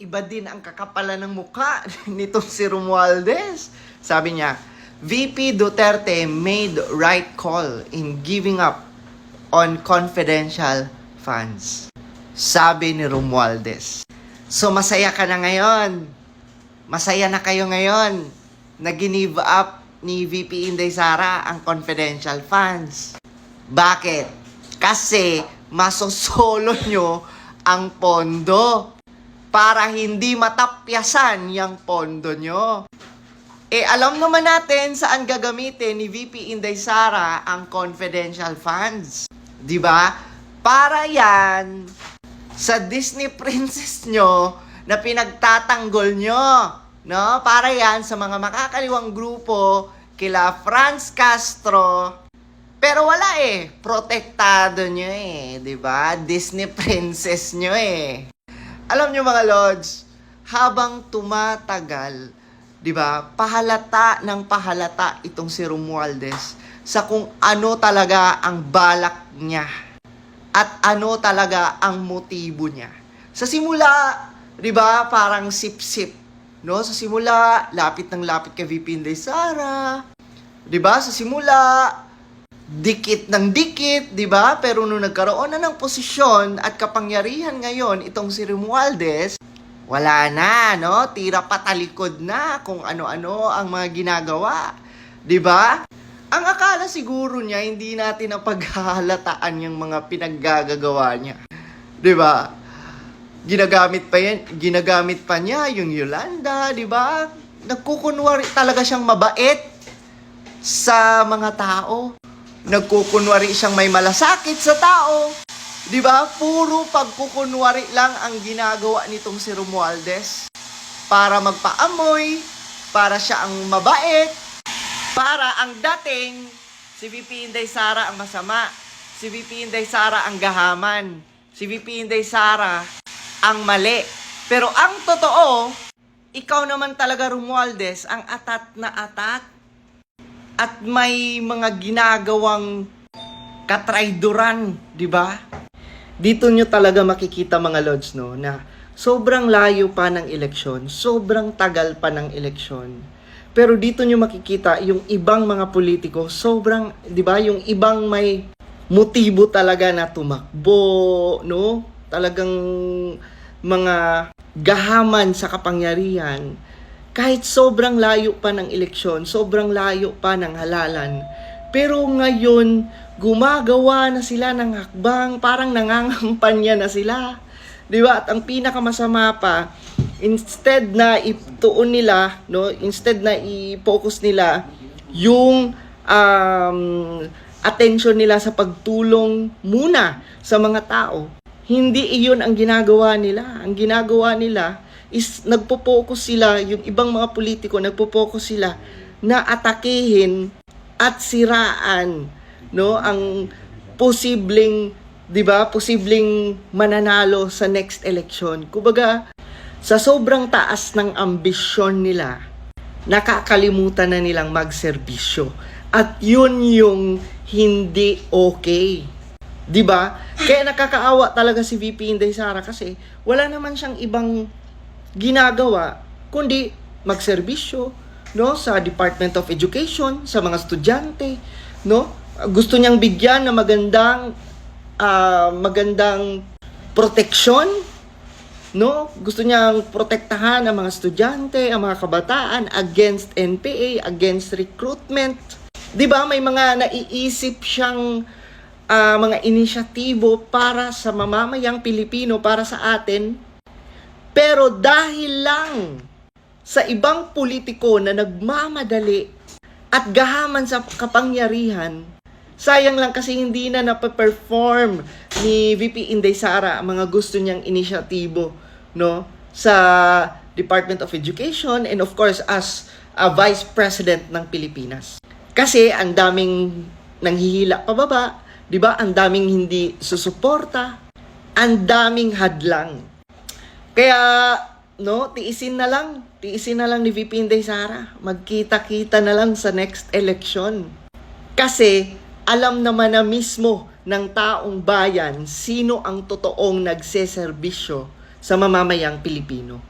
iba din ang kakapalan ng muka nitong si Romualdez. Sabi niya, VP Duterte made right call in giving up on confidential funds. Sabi ni Romualdez. So masaya ka na ngayon. Masaya na kayo ngayon na ginive up ni VP Inday Sara ang confidential funds. Bakit? Kasi masosolo nyo ang pondo para hindi matapyasan yung pondo nyo. Eh, alam naman natin saan gagamitin ni VP Inday Sara ang confidential funds. 'Di ba? Para yan sa Disney princess nyo na pinagtatanggol nyo. No? Para yan sa mga makakaliwang grupo kila Franz Castro. Pero wala eh. Protektado nyo eh. 'di ba? Disney princess nyo eh. Alam nyo mga lords, habang tumatagal, 'di ba? Pahalata ng pahalata itong si Romualdez sa kung ano talaga ang balak niya at ano talaga ang motibo niya. Sa simula, 'di ba, parang sip-sip, no? Sa simula, lapit ng lapit kay VP Inday Sara. 'Di ba? Sa simula, dikit ng dikit, 'di ba? Pero nung nagkaroon na ng posisyon at kapangyarihan ngayon itong si Romualdez, wala na, no? Tira patalikod na kung ano-ano ang mga ginagawa. 'Di ba? Ang akala siguro niya hindi natin napaghahalataan yung mga pinaggagawa niya. 'Di ba? Ginagamit pa yan, ginagamit pa niya yung Yolanda, 'di ba? Nagkukunwari talaga siyang mabait sa mga tao. Nagkukunwari siyang may malasakit sa tao. 'Di ba? Puro pagkukunwari lang ang ginagawa nitong si Romualdez para magpaamoy, para siya ang mabait, para ang dating si VP Inday Sara ang masama, si VP Inday Sara ang gahaman, si VP Inday Sara ang mali. Pero ang totoo, ikaw naman talaga Romualdez ang atat na atat at may mga ginagawang katrayduran, di ba? Dito nyo talaga makikita mga lords, no, na sobrang layo pa ng eleksyon, sobrang tagal pa ng eleksyon. Pero dito nyo makikita yung ibang mga politiko, sobrang, di ba, yung ibang may motibo talaga na tumakbo, no? Talagang mga gahaman sa kapangyarihan. Kahit sobrang layo pa ng eleksyon, sobrang layo pa ng halalan. Pero ngayon, gumagawa na sila ng hakbang, parang nangangampanya na sila. Di ba? At ang pinakamasama pa, instead na ituon nila, no, instead na i-focus nila yung um, attention nila sa pagtulong muna sa mga tao, hindi iyon ang ginagawa nila. Ang ginagawa nila is nagpo-focus sila, yung ibang mga politiko, nagpo-focus sila na atakihin at siraan no ang posibleng 'di ba posibleng mananalo sa next election. Kumbaga sa sobrang taas ng ambisyon nila nakakalimutan na nilang magserbisyo. At yun yung hindi okay. 'di ba? Kaya nakakaawa talaga si VP Inday Sara kasi wala naman siyang ibang ginagawa kundi magserbisyo no sa Department of Education sa mga estudyante no? Gusto niyang bigyan ng magandang ah, magandang proteksyon no? Gusto niyang protektahan ang mga estudyante ang mga kabataan against NPA against recruitment. 'di ba may mga naiisip siyang ah, mga inisyatibo para sa mamamayang Pilipino para sa atin pero dahil lang sa ibang politiko na nagmamadali at gahaman sa kapangyarihan, sayang lang kasi hindi na napaperform ni VP Inday Sara ang mga gusto niyang inisyatibo no sa Department of Education and of course as a Vice President ng Pilipinas. Kasi ang daming nanghihila pababa, 'di ba? Ang daming hindi susuporta, ang daming hadlang. Kaya, no, tiisin na lang. Tiisin na lang ni VP Inday Sara. Magkita-kita na lang sa next election. Kasi, alam naman na mismo ng taong bayan sino ang totoong nagseserbisyo sa mamamayang Pilipino.